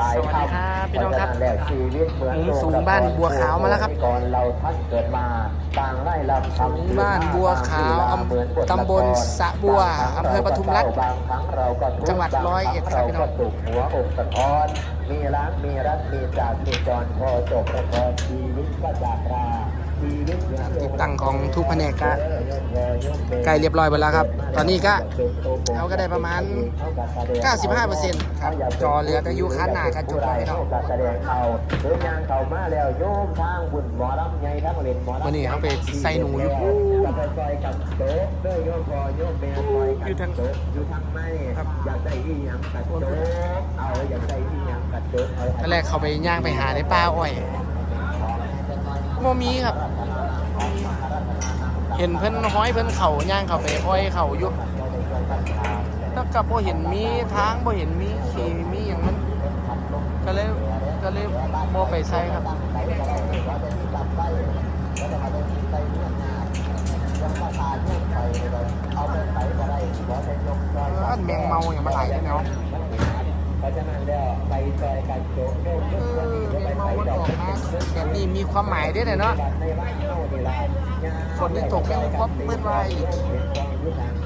ตายสวัสดีครับพี่น้องครับเพาะฉะแล้วชีวิตเหมือนหมูสูงบ้านบัวขาวมาแล้วครับก่อนเราท่านเกิดมาต่างไร่ลำสูงบ้านบัวขาวอำตำบลสระบัวอำเภอปทุมรัฐบางครั้งเราก็ทุกข์จังหวัดร้อยเอ็ดครับพี่น้องเราก็ตุกหัวอกสะท้อนมีรักมีรักมีจากมีจรพอจบพอชีวิตก็จากรา ชีวิตเหมือนติดตั้งของทุกแผนกก็ใกล้เรียบร้อยหมดแล้วครับ ตอนนี้ก็เราก็ได้ประมาณ 95%ครับ จอเหลือแต่อยู่ข้างหน้ากระจกแล้วพี่น้องแสดงเขาเดินยางเขามาแล้วโยมทางบุญหมอลำใหญ่ทั้งเล่นหมอลำวันนี้เขาไปใส่หนูอยู่จะไปซอยกับโต๊ะเด้อโยมพอโยมแม่ซอยอยู่กัทางบโต๊ะอยู่ทางไม้ครับอยากได้อีหยังกัดโต๊ะเอาอยากได้อีหยังกัดโต๊ะเอาตอนแรกเขาไปย่างไปหาในป้าอ้อย โมมีครับ เห็นเพิ่นห้อยเพิ่นเขาย่างเขาไปอ้อยเขาอยู่แล้วก็บ่เห็นมีทางบ่เห็นมีขี่มีอย่างมันก็เลยก็เลยบ่ไปใส่ครับอันแมงเมาอย่างมาหลายเลยเนาะเพราะฉะนั้นแล้วไปซอยกันโจ๊กโจ๊กเออแมันออกมาแบบนี้มีความหมายด้วยเนาะฝนที่ตกแค่พบเมื่อไร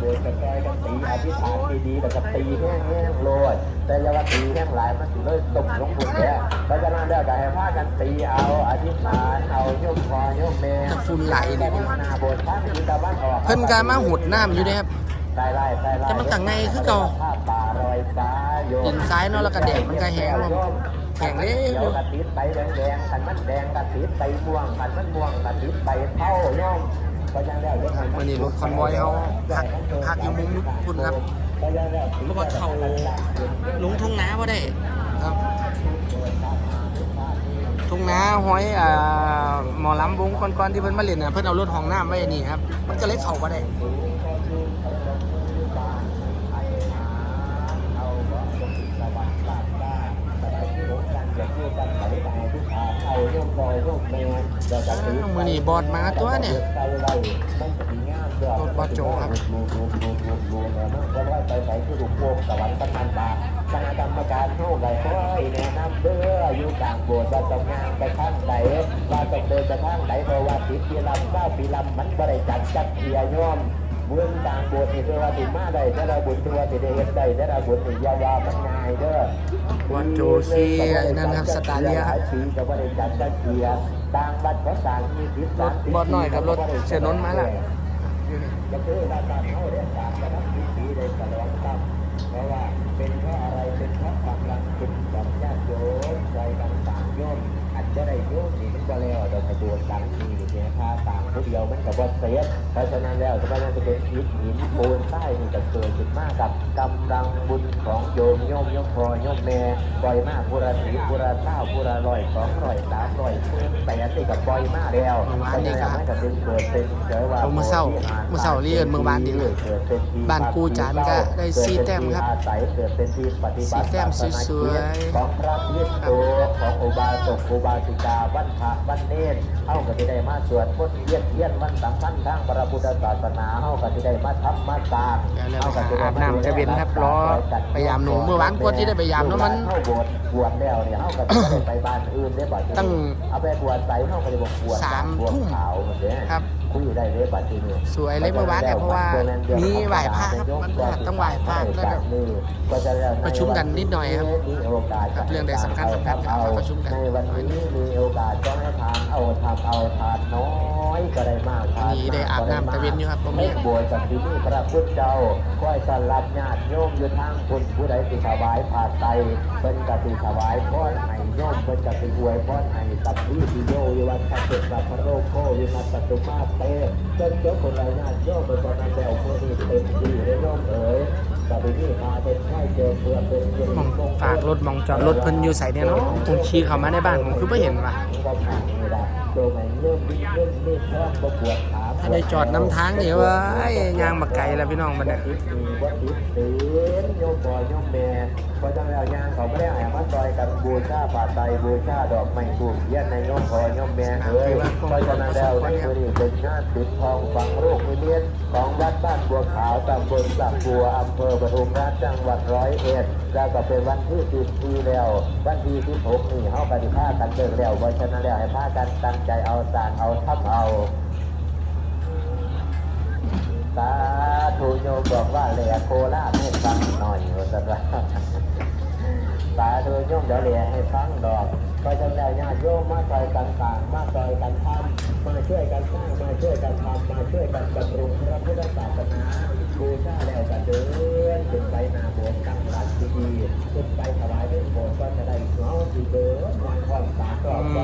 โดยกระจายกันตีอธิษฐานดีๆแต่กับตีแห้งๆโลดแต่อยาว่าตีแห้งหลายมันสิเลยตกลงบุญแท้เพราะฉะนั้นแล้วก็ให้พากันตีเอาอธิษฐานเอาโยมคอโยมแม่แต่ฝุ่นไหลเนี่ยพี่นาบสถ์พระที่ตะวันออกเพิ่นการมาหุดน้ำอยู่เด้ครับใต้ไร่ใต้ไร่แต่มันก็ไงคือเก่าป่ารอยฟ้าโยมดินซ้ายเนาะแล้วก็แดดมันก็แห้งลง แห้งเลยเดี๋ยวกระติดไปแดงๆกันมันแดงกระติดไปม่วงกันมันม่วงกระติดไปเท่ายมเพราะฉะนั้นแล้วเรื่องมันวันนี้รถคอนวอยเขาพักพักอยู่มุมยุคพุ่นครับเพราะว่าเขาลงทุ่งนาบ่ได้ครับ ทุ่งนาห้อยอ่าหมอลำวงก่อนๆที่เพิ่นมาเล่นน่ะเพิ่นเอารถห้องน้ำไว้นี่ครับ มันก็เลยเข้าบ่ได้ มือนี่บอดมาตัวเนี่ยรถบอดโจครับไปใส่ที่ลูกโป่งสวรรค์กำนันบาคณะกรรมการเท่าไหร่ค่อยแนะนำเด้ออยู่กลางโบสถ์ว่าต้องงานไปข้างไหนว่าต้องเดินไปข้างไหนเพราะว่าติดปีลำเก้าปีลำมันบ่ได้จัดจัดเทียย่อม เมืองกลางโบสถ์นี่คือว่าติมาได้แต่เราบุญตัวติได้เฮ็ดได้แต่เราบุญนี่อยาวามันง่ายเด้อวัดโจขี้นั่นครับสตาร์เลียครับปีก็บ่ได้จัดจัดเทียต่างบัดก็ต่างมีสิทธิ์รถบอดหน่อยครับรถเสียนนท์มาแล้วอยู่นี่ก็คือว่าการเขาเรียกการกระทำปีปีเลยตลอดครับเพราะว่าเป็นเพราะอะไรเป็นเพราะกำลังจิตของญาติโยมใจกันต่างโยมอันจะได้ ก็แล้วโดยกระบวนการที่นี่ยถ้าต่างผู้เดียวมันกับว่าเสียเพราะฉะนั้นแล้วจะต้องเป็นอิฐหินปูนใต้นี่จะเกิดขึ้นมากกับกำลังบุญของโยมโยมโยมพอโยมแม่ปล่อยมากบุราสีบุราเท่าบุราลอยสองร้อยสามร้อยเพื่อนแปดที่กับปล่อยมากแล้วเมื่อวานนี่ครับเป็นเกิดเป็นเกิดว่าเมื้อเช้ามื้อเช้าเรียนเมื้อวานนี่เลยบ้านกูจานก็ได้สี่แต้มครับอาศัยเกิดเป็นที่ปฏิบัติสี่แต้มสวยๆของพระพิษโตของอุบาสกอุบาสิกาวันพระวันเนตรเฮาก็สิได้มาสวดมนต์เยี่ยนเยี่ยนวันสำคัญทางพระพุทธศาสนาเฮาก็สิได้มาทำมาสร้างเดี๋ยวเราเฮาไปก็สิหาได้อาบน้ำจะเว้นครับรอไปยามหนูเมื่อวานกว่าที่ได้ไปยามเนาะมัน เฮาบวชบวชแล้วเนี่ยเฮาก็สิได้ไปบ้านอื่นได้บัดนี้ตั้งเอาไปบวชใส่เฮาก็สิบ่บวชสามบวชทุ่มขาวเหมือนเด้ครับ คุยได้เลยบัดนี้ สวยเลยเมื่อวานเนี่ยเพราะว่ามีไหว้พระครับมันพฤหัสต้องไหว้พระแล้วก็ ประชุมกันนิดหน่อยครับครับเรื่องใดสำคัญสำคัญครับประชุมกัน ในวันนี้มีโอ กาสต้องให้ทานเอาทานเอาทานน้อยก็ได้มากทานวันนี้ได้อาบน้ำตะเวนอยู่ครับผมไม่บวชกับที่นี่พระพุทธเจ้าค่อยต้อนรับญาติโยมอยู่ทางคุณผู้ใดสิถวายผ่าไตรเป็นกติถวายพรให้โยมเป็นกติอวยพรให้สัพพิติโยวิวัฒน์เกิดสัพพะโรโควิมัสสตุมาเตจนเจ้าคนใดญาติโยมเป็นคนนั้นแล้วคนนี้เต็มที่เลยโยมเอ๋ยกับที่นี่ มองฝากรถมองจอดรถเพิ่นอยู่ใส่เนี่ยเนาะผมขี่เข้ามาในบ้านผมคือไม่เห็นว่ะ ถ้าได้จอดน้ำทางนี่ว่าไอ้ยางมาไกลแล้วพี่น้องมันเนี่ยวัดติดตีนโยมบอยโยมแม่เพราะฉะนั้นแล้วยางเขาไม่ได้ให้มาซอยกันบูชาบาไตรบูชาดอกไม้ทูบเทียนในโยมพอยมแม่เอ้ยเพราะฉะนั้นแล้วในมือนี้เป็นงานปิดทองฝังลูกนิมิตของวัดบ้านบัวขาวตำบลสักบัวอำเภอปทุมราชจังหวัดร้อยเอ็ดแล้วก็เป็นวันที่สิบปีแล้ว วันที่ที่หกนี่เขาปฏิภาณกันเดินแล้วเพราะฉะนั้นแล้วให้พากันตั้งใจเอาสางเอาทับเอา สาธุโยมบอกว่าเหลียโคราชให้ฟังหน่อยว่าสัตว์สาธุโยมเดี๋ยวเหลียให้ฟังดอก ก็จะได้ญาติโยมมาคอยกันต่า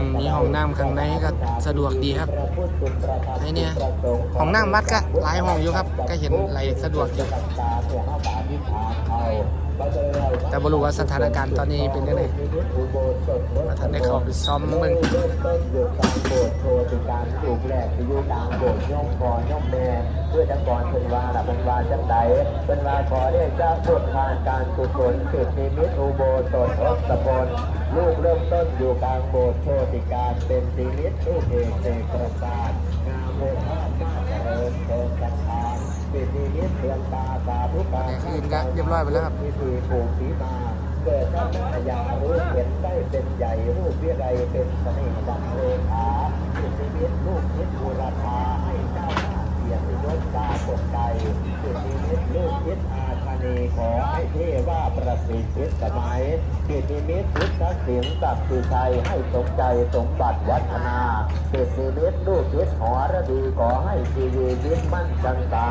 มมีห้องน้ำข้างในก็สะดวกดีครับไอเนี่ยห้องน้ำวัดก็หลายห้องอยู่ครับ ก็เห็นไหลสะดวกอยู่แต่บรู้ว่าสถานการณ์ตอนนี้เป็นจังไดว่าท่านได้เข้าไปซ่อมมต้นอยู่กลางเพื่อจังก่อนเพิ่นว่าละเพิ่นว่าจังใดเพิ่นว่าขอได้เจ้าพุทธทานการกุศลสืบนิมิตอุโบสถทศพลลูกเริ่มต้นอยู่กลางโบสถ์โทติการเป็นชีวิตลูกเอกเอกประสาทงามโมฆะงามเจริญเชิญกันทา นเป็นนิมิตเตือนตาสาธุการอย่างอื่นก็เรียบร้อยไปแล้วครับพิธีผูกสีมาเกิดพระแม่ยารู้เห็นได้เป็นใหญ่รูปวิไรเป็นเสน่ห์บังเลขาสุชีวิตลูกคิดบูรพาให้เจ้าหน้าเกียรติยศตากใจสุชีวิตลูกคิดอาคเนของ เทว่าประสิทธิ์สมัยกิจนิมิตพุทธศิลป์ศักดิ์สิทธิ์ชัยให้สมใจสมบัติวัฒนากิจนิมิตลูกคิดหอระดีขอให้ชีวิตยึดมั่นจังสา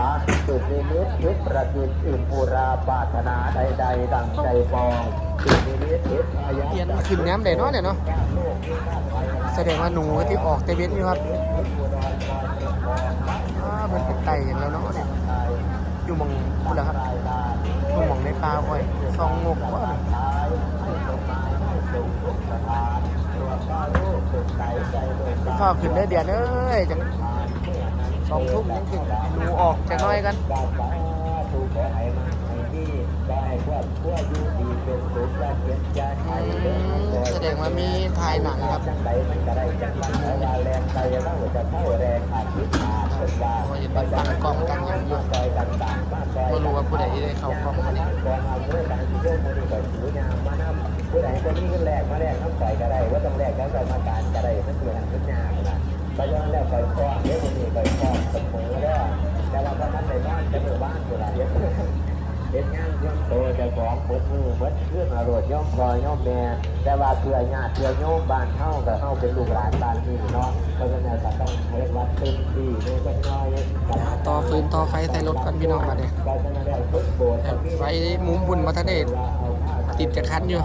กิจนิมิตคิดประดิษฐ์อิ่มปุราปรารถนาใดๆดังใจปองกิจนิมิตคิดอายุเอียนขึ้นแหนมได้เนาะเนี่ยเนาะแสดงว่าหนูที่ออกเตเวนอยู่ครับอ่ามันเป็นไตเห็นแล้วเนาะเนี่ย อยู่หมองพูดแล้วครับอยู่หมองในป่าอ้อยซองงกว่าฟ้าขึ้นได้เดียนเอ้ยจังสองทุ่มยังขึ้นหนูออกจะน้อยกันแสดงว่ามีถ่ายหนังครับว่าจะเป็นตั้งกล้องตั้งหยังอยู่บ่ รู้ว่าผู้ใดได้เข้ากล้องอันนี้ผู้ใดก็มีเงินแรกมาแรกน้ำใส่ก็ได้ว่าต้องแรกแล้วกรรมการก็ได้มันคือหันขึ้นยากนะไปย้อนแล้วไปฟ้องเดี๋ยวมันมีไปฟ้องเสมอแล้วแต่ว่าพอนั้นในบ้านจะเมื่อบ้านอยู่ละเดี๋ยวเด็กงานเรื่องโตจะฟ้องเปิดมือเปิดเครื่องอรวดย่อมคอยย่อมแม่แต่ว่าเพื่อญาติเพื่อโยมบ้านเฮากับเฮาเป็นลูกหลานบ้านนี้เนาะเพราะฉะนั้นก็ต้องเฮ็ดวัดเต็มที่ในจักหน้อย ต่อฟืนต่อไฟใส่รถกันพี่น้องมาเนี่ยไฟมุมบุญมาทะเดชติดกระคันอยู่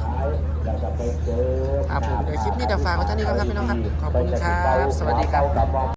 อะผมเดี๋ยวคลิปนี้เดี๋ยวฝากไว้เท่านี้ก่อนครับพี่น้องครับ ขอบคุณครับ สวัสดีครับ